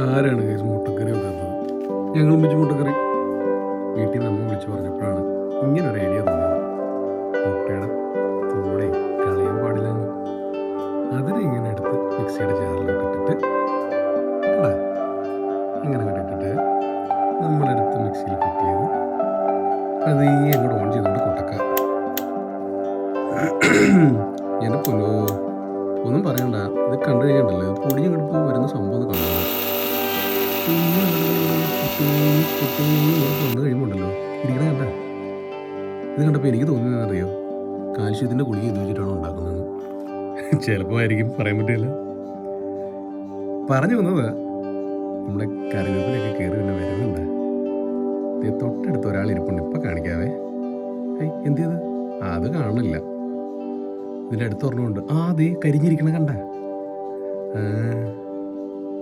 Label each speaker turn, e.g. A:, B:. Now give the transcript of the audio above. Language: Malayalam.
A: ആരാണ് കേസ് മുട്ടക്കറി വെക്കുന്നത്? ഞങ്ങളും വെച്ച് മുട്ടക്കറി. വീട്ടിൽ അമ്മ വിളിച്ച് പറഞ്ഞപ്പോഴാണ് ഇങ്ങനെ ഒരു ഐഡിയ തോന്നിയത് മുട്ടയുടെ തോടെ കളയാൻ പാടില്ല അതിനെ ഇങ്ങനെ എടുത്ത് മിക്സിയുടെ ജാറിലോട്ട് ഇട്ടിട്ട് ഇങ്ങനെ അങ്ങോട്ട് ഇട്ടിട്ട് നമ്മളെടുത്ത് മിക്സിയിൽ ഫിറ്റ് ചെയ്ത് അത് ഈ അങ്ങോട്ട് ഓൺ ചെയ്തുകൊണ്ട് കൊട്ടക്ക. എന്റെ പൊന്നോ ഒന്നും പറയണ്ട. ഇത് കണ്ടു കഴിഞ്ഞിട്ടുണ്ടല്ലോ പൊടിഞ്ഞ് കിടപ്പ് വരുന്ന സംഭവം കണ്ടു വന്നു കഴിയുമ്പോണ്ടല്ലോ ഇരിക്കണ കണ്ട. ഇത് കണ്ടപ്പോൾ എനിക്ക് തോന്നിയതെന്നറിയോ കാൽഷ്യത്തിന്റെ ഗുളിക ഇത് വെച്ചിട്ടാണ് ഉണ്ടാക്കുന്നത് ചിലപ്പോൾ ആയിരിക്കും പറയാൻ പറ്റില്ല. പറഞ്ഞു വന്നത് നമ്മുടെ കറിവേപ്പിലൊക്കെ കയറി പിന്നെ വരുന്നുണ്ട് തൊട്ടടുത്ത് ഒരാൾ ഇരിപ്പുണ്ട്. ഇപ്പം കാണിക്കാവേ. ഏയ് എന്ത് ചെയ്ത് അത് കാണില്ല ഇതിന്റെ അടുത്ത് പറഞ്ഞുകൊണ്ട് ആ ദേ കരിഞ്ഞിരിക്കണ കണ്ട.